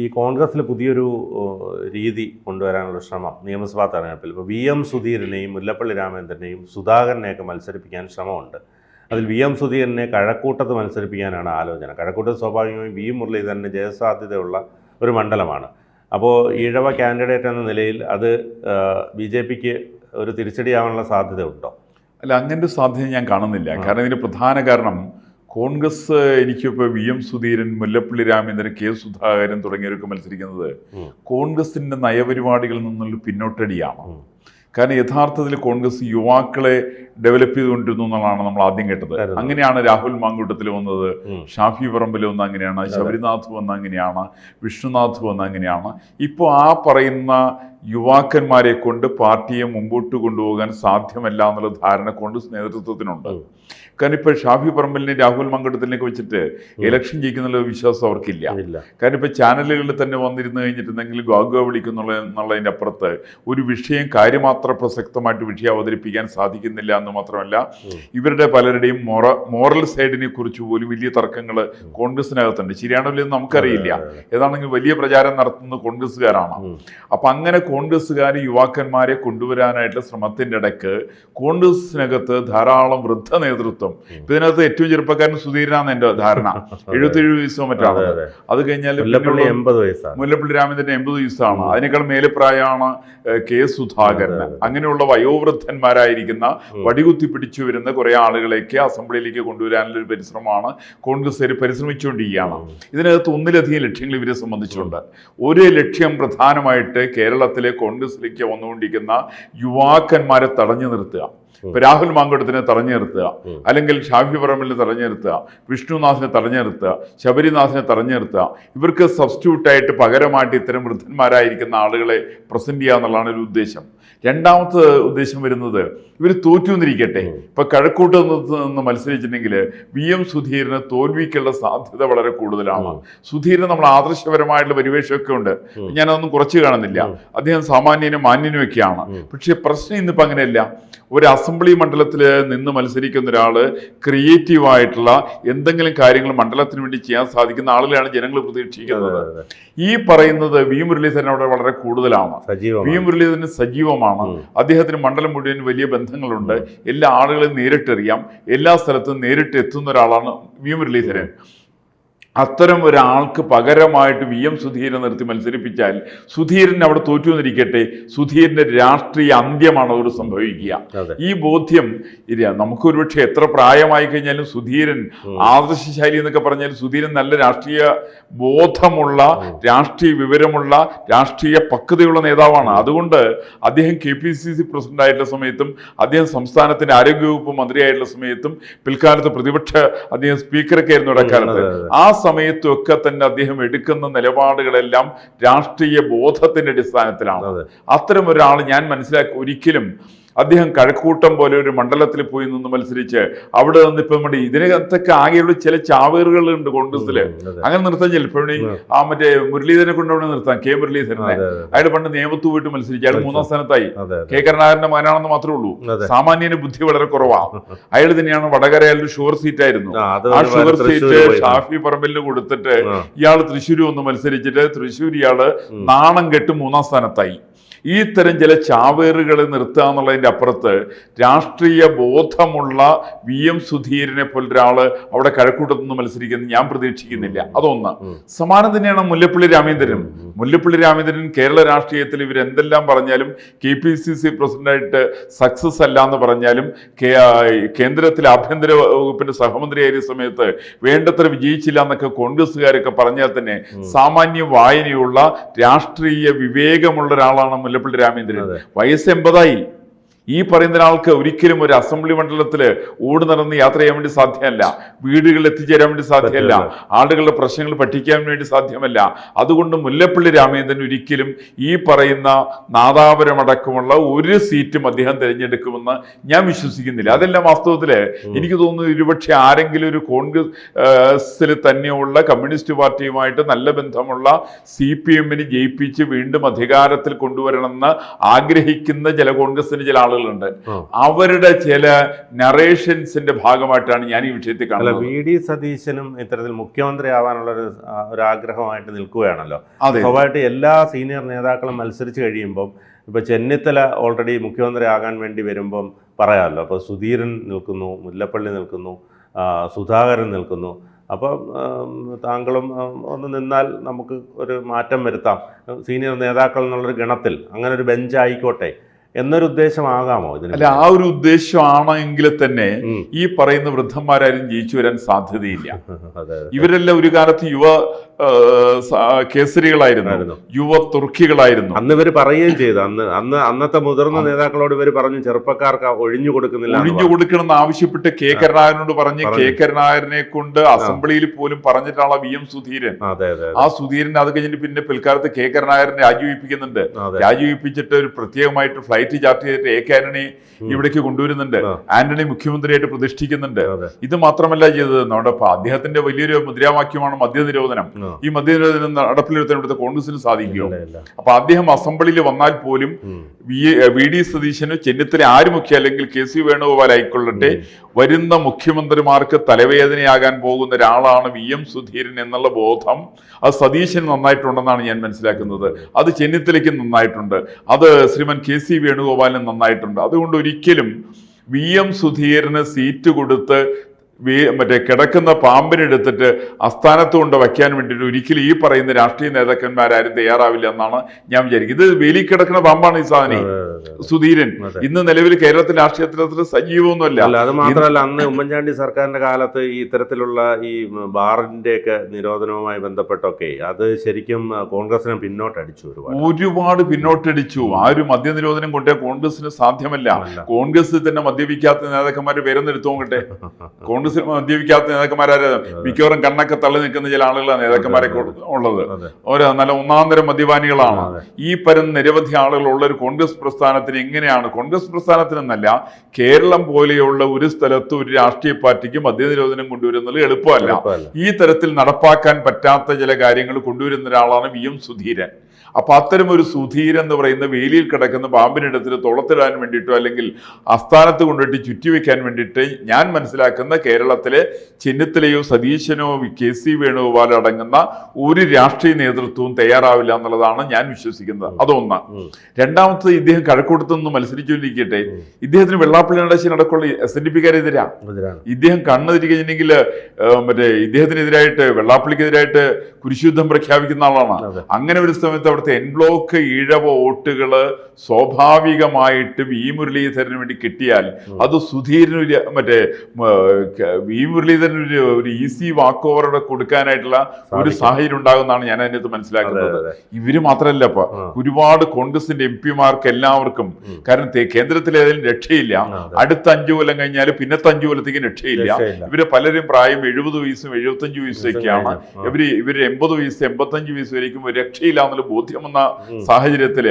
ഈ കോൺഗ്രസ്സിൽ പുതിയൊരു രീതി കൊണ്ടുവരാനുള്ള ശ്രമം നിയമസഭാ തെരഞ്ഞെടുപ്പിൽ. ഇപ്പോൾ വി എം സുധീരനെയും മുല്ലപ്പള്ളി രാമചന്ദ്രനെയും സുധാകരനെയൊക്കെ മത്സരിപ്പിക്കാൻ ശ്രമമുണ്ട്. അതിൽ വി എം സുധീരനെ കഴക്കൂട്ടത്ത് മത്സരിപ്പിക്കാനാണ് ആലോചന. കഴക്കൂട്ടത്ത് സ്വാഭാവികമായും വി മുരളീധരന് ജയസാധ്യതയുള്ള ഒരു മണ്ഡലമാണ്. അപ്പോൾ ഈഴവ കാൻഡിഡേറ്റ് എന്ന നിലയിൽ അത് ബി ജെ പിക്ക് ഒരു തിരിച്ചടിയാവാനുള്ള സാധ്യത ഉണ്ടോ അല്ല അങ്ങനെ ഒരു സാധ്യത ഞാൻ കാണുന്നില്ല. കാരണം ഇതിന് പ്രധാന കാരണം കോൺഗ്രസ് എനിക്കിപ്പോൾ V M Sudheeran Mullappally Ramendran K Sudhakaran തുടങ്ങിയവരൊക്കെ മത്സരിക്കുന്നത് കോൺഗ്രസിന്റെ കോൺഗ്രസിന്റെ നയപരിപാടികളിൽ നിന്നുള്ള പിന്നോട്ടടിയാണ്. കാരണം യഥാർത്ഥത്തിൽ കോൺഗ്രസ് യുവാക്കളെ ഡെവലപ്പ് ചെയ്തുകൊണ്ടിരുന്നു എന്നുള്ളതാണ് നമ്മൾ ആദ്യം കേട്ടത്. അങ്ങനെയാണ് രാഹുൽ മാങ്കൂട്ടത്തിൽ വന്നത്. ഷാഫി പറമ്പിൽ വന്ന അങ്ങനെയാണ് ശബരിനാഥ് വന്ന അങ്ങനെയാണ് വിഷ്ണുനാഥ് വന്ന അങ്ങനെയാണ്. ഇപ്പോൾ ആ പറയുന്ന യുവാക്കന്മാരെ കൊണ്ട് പാർട്ടിയെ മുമ്പോട്ട് കൊണ്ടുപോകാൻ സാധ്യമല്ല എന്നുള്ള ധാരണ കോൺഗ്രസ് നേതൃത്വത്തിനുണ്ട്. കാരണം ഇപ്പോൾ ഷാഫി പറമ്പലിനെ രാഹുൽ മങ്കടത്തിലേക്ക് വെച്ചിട്ട് ഇലക്ഷൻ ജയിക്കുന്നുള്ള വിശ്വാസം അവർക്കില്ല. കാരണം ഇപ്പോൾ ചാനലുകളിൽ തന്നെ വന്നിരുന്നു കഴിഞ്ഞിട്ടുണ്ടെങ്കിൽ ഗാഗ വിളിക്കുന്നുള്ള എന്നുള്ളതിന്റെ അപ്പുറത്ത് ഒരു വിഷയം കാര്യമാത്ര പ്രസക്തമായിട്ട് വിഷയം അവതരിപ്പിക്കാൻ സാധിക്കുന്നില്ല എന്ന് മാത്രമല്ല. ഇവരുടെ പലരുടെയും മൊറ മോറൽ സൈഡിനെ കുറിച്ച് പോലും വലിയ തർക്കങ്ങൾ കോൺഗ്രസിനകത്തുണ്ട്. ശരിയാണോ ഇല്ലെന്ന് നമുക്കറിയില്ല. ഏതാണെങ്കിൽ വലിയ പ്രചാരം നടത്തുന്നത് കോൺഗ്രസ്സുകാരാണ്. അപ്പൊ അപ്പം അങ്ങനെ കോൺഗ്രസ്സുകാർ യുവാക്കന്മാരെ കൊണ്ടുവരാനായിട്ടുള്ള ശ്രമത്തിന്റെ ഇടയ്ക്ക് കോൺഗ്രസിനകത്ത് ധാരാളം വൃദ്ധ നേതൃത്വം ഇപ്പം ഇതിനകത്ത് ഏറ്റവും ചെറുപ്പക്കാരൻ സുധീരനാണ് എന്റെ ധാരണ. എഴുപത്തിയേഴ് വയസ്സോ മറ്റാണ് അതെ, കഴിഞ്ഞാൽ മുല്ലപ്പള്ളി എൺപത് വയസ്സാണ്. മുല്ലപ്പള്ളി രാമചന്ദ്രൻ എൺപത് വയസ്സാണ്. അതിനേക്കാൾ മേലെ പ്രായമാണ് കെ സുധാകരൻ. അങ്ങനെയുള്ള വയോവൃദ്ധന്മാരായിരിക്കുന്ന വടികുത്തി പിടിച്ചു വരുന്ന കുറെ ആളുകളേക്ക് അസംബ്ലിയിലേക്ക് കൊണ്ടുവരാനുള്ള ഒരു പരിശ്രമമാണ് കോൺഗ്രസ് പരിശ്രമിച്ചുകൊണ്ടിരിക്കുകയാണ്. ഇതിനകത്ത് ഒന്നിലധികം ലക്ഷ്യങ്ങൾ ഇവരെ സംബന്ധിച്ചുണ്ട് ഒരു ലക്ഷ്യം പ്രധാനമായിട്ട് കേരളത്തിലെ കോൺഗ്രസിലേക്ക് വന്നുകൊണ്ടിരിക്കുന്ന യുവാക്കന്മാരെ തടഞ്ഞു നിർത്തുക. ഇപ്പൊ രാഹുൽ മാങ്കോട്ടത്തിനെ തടഞ്ഞു നിർത്തുക അല്ലെങ്കിൽ ഷാഫി പറമ്പിനെ തടഞ്ഞു നിർത്തുക വിഷ്ണുനാഥിനെ തടഞ്ഞു നിർത്തുക ശബരിനാഥിനെ തടഞ്ഞു നിർത്തുക ഇവർക്ക് സബ്സ്റ്റിറ്റ്യൂട്ടായിട്ട് പകരമായിട്ട് ഇത്തരം വൃദ്ധന്മാരായിരിക്കുന്ന ആളുകളെ പ്രസന്റ് ചെയ്യുക എന്നുള്ളതാണ് ഒരു ഉദ്ദേശം. രണ്ടാമത്തെ ഉദ്ദേശം വരുന്നത് ഇവർ തോറ്റു നിന്നിരിക്കട്ടെ ഇപ്പൊ കഴക്കൂട്ട് നിന്ന് മത്സരിച്ചിട്ടുണ്ടെങ്കിൽ വി എം സുധീരന് തോൽവിക്കുള്ള സാധ്യത വളരെ കൂടുതലാണ്. സുധീരന് നമ്മൾ ആദർശപരമായിട്ടുള്ള പരിവേഷമൊക്കെ ഉണ്ട്. ഞാനതൊന്നും കുറച്ച് കാണുന്നില്ല. അദ്ദേഹം സാമാന്യനും മാന്യനുമൊക്കെയാണ്. പക്ഷെ പ്രശ്നം ഇന്നിപ്പോൾ അങ്ങനെയല്ല. ഒരു അസംബ്ലി മണ്ഡലത്തിൽ നിന്ന് മത്സരിക്കുന്ന ഒരാൾ ക്രിയേറ്റീവായിട്ടുള്ള എന്തെങ്കിലും കാര്യങ്ങൾ മണ്ഡലത്തിന് വേണ്ടി ചെയ്യാൻ സാധിക്കുന്ന ആളുകളാണ് ജനങ്ങൾ പ്രതീക്ഷിക്കുന്നത്. ഈ പറയുന്നത് വി മുരളീധരൻ അവിടെ വളരെ കൂടുതലാണ്. വി മുരളീധരൻ സജീവമാണ്. അദ്ദേഹത്തിന് മണ്ഡലം മുഴുവൻ വലിയ ബന്ധങ്ങളുണ്ട്. എല്ലാ ആളുകളെയും നേരിട്ടറിയാം. എല്ലാ സ്ഥലത്തും നേരിട്ട് എത്തുന്ന ഒരാളാണ് വി മുരളീധരൻ അത്തരം ഒരാൾക്ക് പകരമായിട്ട് വി എം സുധീരനെ നിർത്തി മത്സരിപ്പിച്ചാൽ സുധീരൻ അവിടെ തോറ്റു എന്നിരിക്കട്ടെ. സുധീരന്റെ രാഷ്ട്രീയ അന്ത്യമാണ് അവിടെ സംഭവിക്കുക. ഈ ബോധ്യം ഇല്ല നമുക്ക് ഒരുപക്ഷെ എത്ര പ്രായമായി കഴിഞ്ഞാലും സുധീരൻ ആദർശശാലി എന്നൊക്കെ പറഞ്ഞാൽ സുധീരൻ നല്ല രാഷ്ട്രീയ ബോധമുള്ള രാഷ്ട്രീയ വിവരമുള്ള രാഷ്ട്രീയ പക്വതയുള്ള നേതാവാണ്. അതുകൊണ്ട് അദ്ദേഹം K P C C president ആയിട്ടുള്ള സമയത്തും അദ്ദേഹം സംസ്ഥാനത്തിന്റെ ആരോഗ്യവകുപ്പ് മന്ത്രിയായിട്ടുള്ള സമയത്തും പിൽക്കാലത്ത് പ്രതിപക്ഷ അദ്ദേഹം സ്പീക്കറൊക്കെ ആയിരുന്നു ഇടക്കാലത്ത്. ആ സമയത്തൊക്കെ തന്നെ അദ്ദേഹം എടുക്കുന്ന നിലപാടുകളെല്ലാം രാഷ്ട്രീയ ബോധത്തിന്റെ അടിസ്ഥാനത്തിലാണ്. അതെ. അത്തരം ഒരാൾ ഞാൻ മനസ്സിലാക്കി ഒരിക്കലും അദ്ദേഹം കഴക്കൂട്ടം പോലെ ഒരു മണ്ഡലത്തിൽ പോയി നിന്ന് മത്സരിച്ച് അവിടെ നിന്ന് ഇപ്പം നമ്മുടെ ഇതിനകത്തൊക്കെ ആകെയുള്ള ചില ചാവേറുകളുണ്ട് ഉണ്ട് ഉം, അങ്ങനെ നിർത്താൻ ചിലപ്പോൾ ആ മറ്റേ മുരളീധരനെ കൊണ്ട് അവിടെ നിർത്താം കെ മുരളീധരനെ. അയാൾ പണ്ട് നിയമത്ത് പോയിട്ട് മത്സരിച്ചു അയാൾ മൂന്നാം സ്ഥാനത്തായി. കെ കരുണാകരന്റെ മകനാണെന്ന് മാത്രമേ ഉള്ളൂ. സാമാന്യന് ബുദ്ധി വളരെ കുറവാ. അയാൾ തന്നെയാണ് വടകരയിൽ ഷുവർ ഷുഗർ സീറ്റ് ആയിരുന്നു ആ, ഷുവർ ഷുഗർ സീറ്റ്. ഷാഫി പറമ്പലിന് കൊടുത്തിട്ട്. ഇയാൾ തൃശ്ശൂർ ഒന്ന് മത്സരിച്ചിട്ട് തൃശ്ശൂർ ഇയാൾ നാണം കെട്ട് മൂന്നാം സ്ഥാനത്തായി. ഈ തരം ചില ചാവേറുകളെ നിർത്തുക എന്നുള്ളതിന്റെ അപ്പുറത്ത് രാഷ്ട്രീയ ബോധമുള്ള വി എം സുധീരനെ പോലൊരാൾ അവിടെ കഴക്കൂട്ടത്തുനിന്ന് മത്സരിക്കുന്നത് ഞാൻ പ്രതീക്ഷിക്കുന്നില്ല. അതൊന്ന്. സമാനം തന്നെയാണ് മുല്ലപ്പള്ളി രാമേന്ദ്രനും. മുല്ലപ്പള്ളി രാമചന്ദ്രൻ കേരള രാഷ്ട്രീയത്തിൽ ഇവർ എന്തെല്ലാം പറഞ്ഞാലും കെ പി സി സി പ്രസിഡന്റായിട്ട് സക്സസ് അല്ല എന്ന് പറഞ്ഞാലും കേന്ദ്രത്തിലെ ആഭ്യന്തര വകുപ്പിന്റെ സഹമന്ത്രിയായ സമയത്ത് വേണ്ടത്ര വിജയിച്ചില്ല എന്നൊക്കെ കോൺഗ്രസ്സുകാരൊക്കെ പറഞ്ഞാൽ തന്നെ സാമാന്യ വായനയുള്ള രാഷ്ട്രീയ വിവേകമുള്ള ഒരാളാണ് മുല്ലപ്പള്ളി രാമചന്ദ്രൻ. വയസ്സ് എൺപതായി. ഈ പറയുന്ന ആൾക്ക് ഒരിക്കലും ഒരു അസംബ്ലി മണ്ഡലത്തിൽ ഓടി നടന്ന് യാത്ര ചെയ്യാൻ വേണ്ടി സാധ്യമല്ല. വീടുകളിൽ എത്തിച്ചേരാൻ വേണ്ടി സാധ്യമല്ല. ആളുകളുടെ പ്രശ്നങ്ങൾ പഠിക്കാൻ വേണ്ടി സാധ്യമല്ല. അതുകൊണ്ട് മുല്ലപ്പള്ളി രാമേന്ദ്രൻ ഒരിക്കലും ഈ പറയുന്ന നാദാപുരമടക്കമുള്ള ഒരു സീറ്റും അദ്ദേഹം തിരഞ്ഞെടുക്കുമെന്ന് ഞാൻ വിശ്വസിക്കുന്നില്ല. അതെല്ലാം വാസ്തവത്തിൽ എനിക്ക് തോന്നുന്നു ഒരുപക്ഷെ ആരെങ്കിലും ഒരു കോൺഗ്രസിൽ തന്നെയുള്ള കമ്മ്യൂണിസ്റ്റ് പാർട്ടിയുമായിട്ട് നല്ല ബന്ധമുള്ള സി പി എമ്മിന് ജയിപ്പിച്ച് വീണ്ടും അധികാരത്തിൽ കൊണ്ടുവരണമെന്ന് ആഗ്രഹിക്കുന്ന ചില കോൺഗ്രസിന് ചില ആളുകൾ ആളുകളുണ്ട്. അവരുടെ ചില നറേഷൻസിന്റെ ഭാഗമായിട്ടാണ് ഞാൻ ഈ വിഷയത്തിൽ കാണുന്നത്. വി ഡി സതീശനും ഇത്തരത്തിൽ മുഖ്യമന്ത്രി ആവാനുള്ള ഒരു ആഗ്രഹമായിട്ട് നിൽക്കുകയാണല്ലോ. അതെ. സ്വാഭാവികമായിട്ട് എല്ലാ സീനിയർ നേതാക്കളും മത്സരിച്ച് കഴിയുമ്പോൾ ഇപ്പൊ ചെന്നിത്തല ഓൾറെഡി മുഖ്യമന്ത്രി ആകാൻ വേണ്ടി വരുമ്പം പറയാമല്ലോ. അപ്പോൾ സുധീരൻ നിൽക്കുന്നു മുല്ലപ്പള്ളി നിൽക്കുന്നു സുധാകരൻ നിൽക്കുന്നു. അപ്പം ആം, താങ്കളും ഒന്ന് നിന്നാൽ നമുക്ക് ഒരു മാറ്റം വരുത്താം. സീനിയർ നേതാക്കൾ എന്നുള്ളൊരു ഗണത്തിൽ അങ്ങനെ ഒരു ബെഞ്ച് ആയിക്കോട്ടെ എന്നൊരു ഉദ്ദേശമാകാമോ ഇതിന് അല്ല ആ ഒരു ഉദ്ദേശമാണെങ്കിൽ തന്നെ ഈ പറയുന്ന വൃദ്ധന്മാരാരും ജയിച്ചു വരാൻ സാധ്യതയില്ല. ഇവരെല്ലാം ഒരു കാലത്ത് യുവ കേസരികളായിരുന്നു. യുവ തുർക്കികളായിരുന്നു. അന്ന് ഇവർ പറയുകയും ചെയ്തു. അന്ന് അന്ന് അന്നത്തെ മുതിർന്ന നേതാക്കളോട് ഇവർ പറഞ്ഞു ചെറുപ്പക്കാർക്ക് ഒഴിഞ്ഞു കൊടുക്കുന്നില്ല ഒഴിഞ്ഞു കൊടുക്കണം എന്ന് ആവശ്യപ്പെട്ട് കെ. കരുണാകരനോട് പറഞ്ഞ്. കെ. കരുണാകരനെ കൊണ്ട് അസംബ്ലിയിൽ പോലും പറഞ്ഞിട്ടാണ് വി. എം. സുധീരൻ. ആ സുധീരൻ അത് കഴിഞ്ഞിട്ട് പിന്നെ പിൽക്കാലത്ത് കെ. കരുണാകരനെ രാജിവെപ്പിക്കുന്നുണ്ട്. രാജിവെപ്പിച്ചിട്ട് ഒരു പ്രത്യേകമായിട്ട് ഫ്ലൈറ്റ് ചാർട്ട് ചെയ്തിട്ട് എ. കെ. ആന്റണി ഇവിടേക്ക് കൊണ്ടുവരുന്നുണ്ട്. ആന്റണി മുഖ്യമന്ത്രിയായിട്ട് പ്രതിഷ്ഠിക്കുന്നുണ്ട്. ഇത് മാത്രമല്ല ചെയ്തത്. നമ്മുടെ അദ്ദേഹത്തിന്റെ വലിയൊരു മുദ്രാവാക്യമാണ് മദ്യനിരോധനം. ആ. ഈ മദ്യനിരോധനം നടപ്പിലെടുത്താൻ ഇവിടുത്തെ കോൺഗ്രസിന് സാധിക്കുമോ. അപ്പൊ അദ്ദേഹം അസംബ്ലിയിൽ വന്നാൽ പോലും വി ഡി സതീശനോ ചെന്നിത്തല ആര് മുഖ്യ അല്ലെങ്കിൽ കെ സി വേണുഗോപാൽ ആയിക്കൊള്ളട്ടെ വരുന്ന മുഖ്യമന്ത്രിമാർക്ക് തലവേദനയാകാൻ പോകുന്ന ഒരാളാണ് വി എം സുധീരൻ എന്നുള്ള ബോധം അത് സതീശന് നന്നായിട്ടുണ്ടെന്നാണ് ഞാൻ മനസ്സിലാക്കുന്നത്. അത് ചെന്നിത്തലയ്ക്ക് നന്നായിട്ടുണ്ട്. അത് ശ്രീമൻ കെ സി വേണുഗോപാലിന് നന്നായിട്ടുണ്ട്. അതുകൊണ്ട് ഒരിക്കലും വി എം സുധീരന് സീറ്റ് കൊടുത്ത് വി- മറ്റേ കിടക്കുന്ന പാമ്പിനെടുത്തിട്ട് അസ്ഥാനത്ത് കൊണ്ട് വയ്ക്കാൻ വേണ്ടിയിട്ട് ഒരിക്കലും ഈ പറയുന്ന രാഷ്ട്രീയ നേതാക്കന്മാരാരും തയ്യാറാവില്ല എന്നാണ് ഞാൻ വിചാരിക്കുന്നത്. ഇത് വേലി കിടക്കുന്ന പാമ്പാണ് ഈ സാധനം. സുധീരൻ. ഇന്ന് നിലവിൽ കേരളത്തിൽ രാഷ്ട്രീയത്തിൽ സജീവമൊന്നുമല്ല. അത് മാത്രമല്ല അന്ന് ഉമ്മൻചാണ്ടി സർക്കാരിന്റെ കാലത്ത് ഈ ഇത്തരത്തിലുള്ള ഈ ബാറിന്റെ ഒക്കെ നിരോധനവുമായി ബന്ധപ്പെട്ടൊക്കെ അത് ശരിക്കും കോൺഗ്രസിനെ പിന്നോട്ടടിച്ചു ഒരുപാട്. ഒരുപാട് പിന്നോട്ടടിച്ചു. ആ ഒരു മദ്യനിരോധനം കൊണ്ടേ കോൺഗ്രസിന് സാധ്യമല്ല. കോൺഗ്രസ് തന്നെ മദ്യപിക്കാത്ത നേതാക്കന്മാരെ പേരൊന്നും കോൺഗ്രസ് കോൺഗ്രസിൽ ദീപിക്കാത്ത നേതാക്കന്മാരെ മിക്കവാറും കണ്ണൊക്കെ തള്ളി നിൽക്കുന്ന ചില ആളുകളാണ് നേതാക്കന്മാരെ ഉള്ളത്. ഒരു നല്ല ഒന്നാം തരം മദ്യപാനികളാണ്. ഈ പരം നിരവധി ആളുകൾ ഉള്ള ഒരു കോൺഗ്രസ് പ്രസ്ഥാനത്തിന് എങ്ങനെയാണ് കോൺഗ്രസ് പ്രസ്ഥാനത്തിനെന്നല്ല കേരളം പോലെയുള്ള ഒരു സ്ഥലത്ത് ഒരു രാഷ്ട്രീയ പാർട്ടിക്ക് മദ്യനിരോധനം കൊണ്ടുവരുന്നത് എളുപ്പമല്ല. ഈ തരത്തിൽ നടപ്പാക്കാൻ പറ്റാത്ത ചില കാര്യങ്ങൾ കൊണ്ടുവരുന്ന ഒരാളാണ് വി എം സുധീരൻ. അപ്പൊ അത്തരം ഒരു സുധീരൻ എന്ന് പറയുന്ന വേലിയിൽ കിടക്കുന്ന പാമ്പിനിടത്തിൽ തുളത്തിടാൻ വേണ്ടിയിട്ടോ അല്ലെങ്കിൽ അസ്ഥാനത്ത് കൊണ്ടിട്ട് ചുറ്റിവെക്കാൻ വേണ്ടിയിട്ട് ഞാൻ മനസ്സിലാക്കുന്ന കേരളത്തിലെ ചെന്നിത്തലയോ സതീശനോ കെ സി വേണുഗോപാലോ അടങ്ങുന്ന ഒരു രാഷ്ട്രീയ നേതൃത്വവും തയ്യാറാവില്ല എന്നുള്ളതാണ് ഞാൻ വിശ്വസിക്കുന്നത്. അതൊന്ന്. രണ്ടാമത്തത് ഇദ്ദേഹം കഴക്കൂട്ടത്ത് നിന്ന് മത്സരിച്ചുകൊണ്ടിരിക്കട്ടെ. ഇദ്ദേഹത്തിന് വെള്ളാപ്പള്ളി നടശി നടക്കുള്ള എസ് എൻ ഡി പിക്കാരെതിരാ. ഇദ്ദേഹം കണ്ണ് തിരികഴിഞ്ഞെങ്കിൽ മറ്റേ ഇദ്ദേഹത്തിനെതിരായിട്ട് വെള്ളാപ്പള്ളിക്കെതിരായിട്ട് കുരിശുദ്ധം പ്രഖ്യാപിക്കുന്ന ആളാണ്. അങ്ങനെ ഒരു സമയത്ത് അവിടുത്തെ എൻ ബ്ലോക്ക് ഈഴവ വോട്ടുകൾ സ്വാഭാവികമായിട്ട് വി മുരളീധരന് വേണ്ടി കിട്ടിയാൽ അത് സുധീരന് ഒരു മറ്റേ വി മുരളീധരന് ഒരു ഈസി വാക്ക് ഓവറോടെ കൊടുക്കാനായിട്ടുള്ള ഒരു. സാഹചര്യം ഉണ്ടാകുന്നതാണ് ഞാൻ അതിനകത്ത് മനസ്സിലാക്കുന്നത്. ഇവർ മാത്രല്ല ഇപ്പൊ ഒരുപാട് കോൺഗ്രസിന്റെ എം പിമാർക്ക് എല്ലാവർക്കും കാരണം കേന്ദ്രത്തിൽ ഏതെങ്കിലും രക്ഷയില്ല. അടുത്ത അഞ്ചു കൊല്ലം കഴിഞ്ഞാൽ പിന്നത്തെ അഞ്ചു കൊല്ലത്തേക്ക് രക്ഷയില്ല. ഇവർ പലരും പ്രായം എഴുപത് വയസ്സും എഴുപത്തഞ്ച് വയസ്സൊക്കെയാണ്. ഇവർ ഇവർ എൺപത് വയസ്സ് എൺപത്തഞ്ച് വയസ്സ് വരേക്കും ഒരു രക്ഷയില്ല എന്നുള്ള ബോധ്യം വന്ന. സാഹചര്യത്തിൽ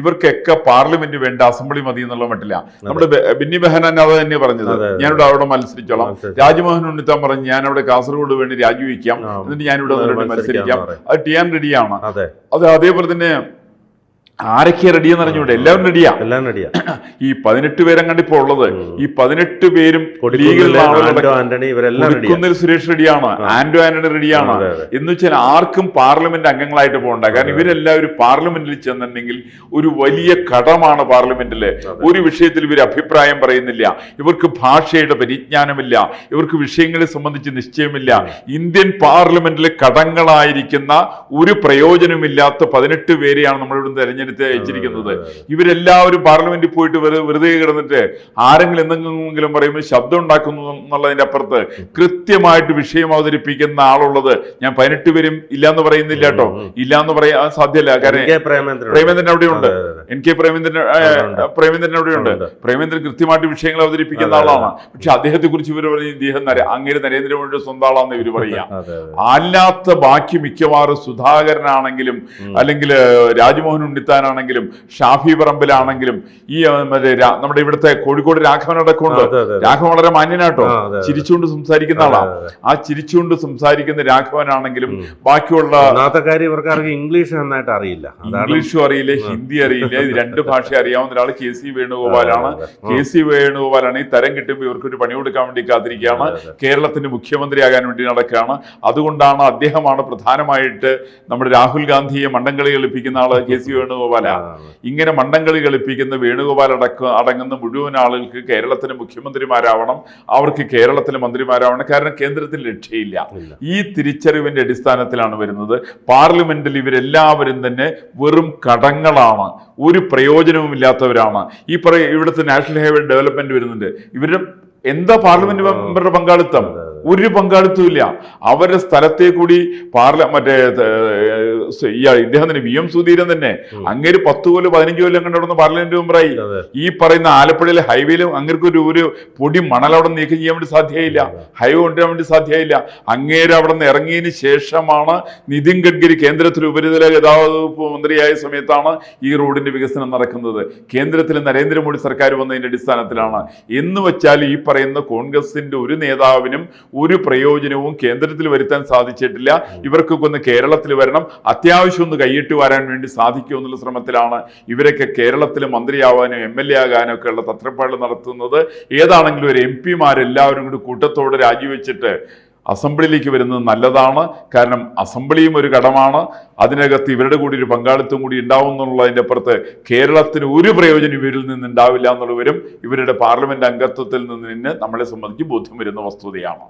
ഇവർക്കൊക്കെ പാർലമെന്റ് വേണ്ട അസംബ്ലി മതി എന്നുള്ള മട്ടില്ല. നമ്മുടെ ബിന്നി ബെഹനാൻ അത് തന്നെ പറഞ്ഞത്. അതെ, അതെ. ഞാനിവിടെ അവിടെ മത്സരിച്ചോളാം. രാജ്മോഹൻ ഉണ്ണിത്താൻ പറഞ്ഞു ഞാൻ അവിടെ കാസർഗോഡ് വേണ്ടി രാജിവെക്കാം. എന്നിട്ട് ഞാനിവിടെ മത്സരിക്കാം മത്സരിക്കാം. ടി അത് ടിയാൻ റെഡിയാണ് അതെ. അത് അതേപോലെ തന്നെ ആരൊക്കെ റെഡിയെന്ന് അറിഞ്ഞൂടെ എല്ലാവരും റെഡിയാ എല്ലാം റെഡിയാ ഈ പതിനെട്ട് പേരങ്ങാണ്ട് ഇപ്പൊ ഉള്ളത്. ഈ പതിനെട്ട് പേരും കൊടിക്കുന്നിൽ സുരേഷ് റെഡിയാണ് ആന്റോ ആന്റണി റെഡിയാണ്. എന്ന് വെച്ചാൽ ആർക്കും പാർലമെന്റ് അംഗങ്ങളായിട്ട് പോകണ്ട. കാരണം ഇവരെല്ലാവരും പാർലമെന്റിൽ ചെന്നിട്ടുണ്ടെങ്കിൽ ഒരു വലിയ കടമാണ് പാർലമെന്റിൽ. ഒരു വിഷയത്തിൽ ഇവർ അഭിപ്രായം പറയുന്നില്ല. ഇവർക്ക് ഭാഷയുടെ പരിജ്ഞാനമില്ല. ഇവർക്ക് വിഷയങ്ങളെ സംബന്ധിച്ച് നിശ്ചയമില്ല. ഇന്ത്യൻ പാർലമെന്റിലെ കടങ്ങളായിരിക്കുന്ന ഒരു പ്രയോജനമില്ലാത്ത പതിനെട്ട് പേരെയാണ് നമ്മളിവിടെ തെരഞ്ഞെടുത്ത് അയച്ചിരിക്കുന്നത്. ഇവരെല്ലാവരും പാർലമെന്റിൽ പോയിട്ട് വെറു- വെറുതെ കിടന്നിട്ട് ആരെങ്കിലും എന്തെങ്കിലും പറയുമ്പോൾ ശബ്ദം ഉണ്ടാക്കുന്നു എന്നുള്ളതിന്റെ അപ്പുറത്ത് കൃത്യമായിട്ട് വിഷയം അവതരിപ്പിക്കുന്ന ആളുള്ളത് ഞാൻ പതിനെട്ട് പേരും ഇല്ലാന്ന് പറയുന്നില്ല കേട്ടോ. ഇല്ലാന്ന് പറയാൻ സാധ്യമല്ല. കാരണം പ്രേമേന്ദ്രൻ അവിടെയുണ്ട്. N K Premendran. പ്രേമേന്ദ്രൻ അവിടെയുണ്ട്. പ്രേമേന്ദ്രൻ കൃത്യമായിട്ട് വിഷയങ്ങൾ അവതരിപ്പിക്കുന്ന. ആളാണ്. പക്ഷെ അദ്ദേഹത്തെ കുറിച്ച് ഇവർ പറയും ഇദ്ദേഹം അങ്ങനെ നരേന്ദ്രമോദിയുടെ സ്വന്തം ആളാന്ന് ഇവർ പറയാം. അല്ലാത്ത ബാക്കി മിക്കവാറും സുധാകരനാണെങ്കിലും അല്ലെങ്കിൽ രാജ്മോഹൻ ഉണ്ണിത്താൻ ചെകുത്താനാണെങ്കിലും ഷാഫി പറമ്പിലാണെങ്കിലും ഈ മറ്റേ നമ്മുടെ ഇവിടുത്തെ കോഴിക്കോട് രാഘവൻ അടക്കമുണ്ട്. രാഘവൻ വളരെ മാന്യനാട്ടോ. ചിരിച്ചുകൊണ്ട് സംസാരിക്കുന്ന ആളാണ് ആളാ. ആ ചിരിച്ചുകൊണ്ട് സംസാരിക്കുന്ന രാഘവനാണെങ്കിലും. ബാക്കിയുള്ള ഇവർക്ക് ഇംഗ്ലീഷ് നന്നായിട്ട് അറിയില്ല. ഇംഗ്ലീഷും അറിയില്ല ഹിന്ദി അറിയില്ല. ഇത് രണ്ട് ഭാഷ അറിയാവുന്ന ഒരാൾ കെ സി വേണുഗോപാലാണ്. കെ സി വേണുഗോപാലാണ്. ഈ തരം കിട്ടുമ്പോൾ ഇവർക്ക് ഒരു പണി കൊടുക്കാൻ വേണ്ടി കാത്തിരിക്കുകയാണ്. കേരളത്തിന്റെ മുഖ്യമന്ത്രിയാകാൻ വേണ്ടി നടക്കുകയാണ്. അതുകൊണ്ടാണ് അദ്ദേഹമാണ് പ്രധാനമായിട്ട് നമ്മുടെ രാഹുൽ ഗാന്ധിയെ മണ്ടംകളി കളിപ്പിക്കുന്ന ആൾ കെ സി വേണുഗോപാല. ഇങ്ങനെ മണ്ടംകളി കളിപ്പിക്കുന്ന വേണുഗോപാൽ അടക്ക അടങ്ങുന്ന മുഴുവൻ ആളുകൾക്ക് കേരളത്തിന് മുഖ്യമന്ത്രിമാരാവണം അവർക്ക് കേരളത്തിലെ മന്ത്രിമാരാവണം. കാരണം കേന്ദ്രത്തിൽ രക്ഷയില്ല. ഈ തിരിച്ചറിവിന്റെ അടിസ്ഥാനത്തിലാണ് വരുന്നത്. പാർലമെന്റിൽ ഇവരെല്ലാവരും തന്നെ വെറും കടങ്ങളാണ്. ഒരു പ്രയോജനവും ഇല്ലാത്തവരാണ്. ഈ പറയ ഇവിടുത്തെ നാഷണൽ ഹൈവേ ഡെവലപ്മെന്റ് വരുന്നുണ്ട്. ഇവരുടെ എന്താ പാർലമെന്റ് മെമ്പറുടെ പങ്കാളിത്തം? ഒരു പങ്കാളിത്തവും ഇല്ല. അവരുടെ സ്ഥലത്തെ കൂടി പാർല മറ്റേ ഏർ, ഇദ്ദേഹം തന്നെ വി എം സുധീരൻ തന്നെ. അങ്ങേര് പത്ത് കൊല്ലം പതിനഞ്ച് കൊല്ലം കണ്ടവിടുന്ന് പാർലമെന്റ് മെമ്പറായി ഈ പറയുന്ന ആലപ്പുഴയിലെ ഹൈവേയിലും അങ്ങേർക്ക് ഒരു ഒരു പൊടി മണൽ അവിടെ നീക്കം ചെയ്യാൻ വേണ്ടി സാധ്യമായില്ല ഹൈവേ കൊണ്ടുവരാൻ വേണ്ടി സാധ്യമായില്ല അങ്ങേര് അവിടെ നിന്ന് ഇറങ്ങിയതിന് ശേഷമാണ് നിതിൻ ഗഡ്കരി കേന്ദ്രത്തിൽ ഉപരിതല ഗതാഗത വകുപ്പ് മന്ത്രിയായ സമയത്താണ് ഈ റോഡിന്റെ വികസനം നടക്കുന്നത്. കേന്ദ്രത്തിൽ നരേന്ദ്രമോദി സർക്കാർ വന്നതിന്റെ അടിസ്ഥാനത്തിലാണ്. എന്ന് വെച്ചാൽ ഈ പറയുന്ന കോൺഗ്രസിന്റെ ഒരു നേതാവിനും ഒരു പ്രയോജനവും കേന്ദ്രത്തിൽ വരുത്താൻ സാധിച്ചിട്ടില്ല. ഇവർക്കൊക്കെ ഒന്ന് കേരളത്തിൽ വരണം. അത്യാവശ്യം ഒന്ന് കൈയിട്ട് വരാൻ വേണ്ടി സാധിക്കുമോ എന്നുള്ള ശ്രമത്തിലാണ് ഇവരൊക്കെ കേരളത്തിൽ മന്ത്രിയാവാനും എം എൽ എ ആകാനും ഒക്കെ ഉള്ള തത്രപ്പാട് നടത്തുന്നത്. ഏതാണെങ്കിലും ഒരു എം പിമാരെല്ലാവരും കൂടി കൂട്ടത്തോടെ രാജിവെച്ചിട്ട് അസംബ്ലിയിലേക്ക് വരുന്നത് നല്ലതാണ്. കാരണം അസംബ്ലിയും ഒരു കടമാണ് അതിനകത്ത് ഇവരുടെ കൂടി ഒരു പങ്കാളിത്തം കൂടി ഉണ്ടാവും എന്നുള്ളതിന്റെ അപ്പുറത്ത് കേരളത്തിന് ഒരു പ്രയോജനം ഇവരിൽ നിന്ന് ഉണ്ടാവില്ല എന്നുള്ളവരും ഇവരുടെ പാർലമെന്റ് അംഗത്വത്തിൽ നിന്ന് നമ്മളെ സംബന്ധിച്ച് ബോധ്യം വരുന്ന വസ്തുതയാണ്.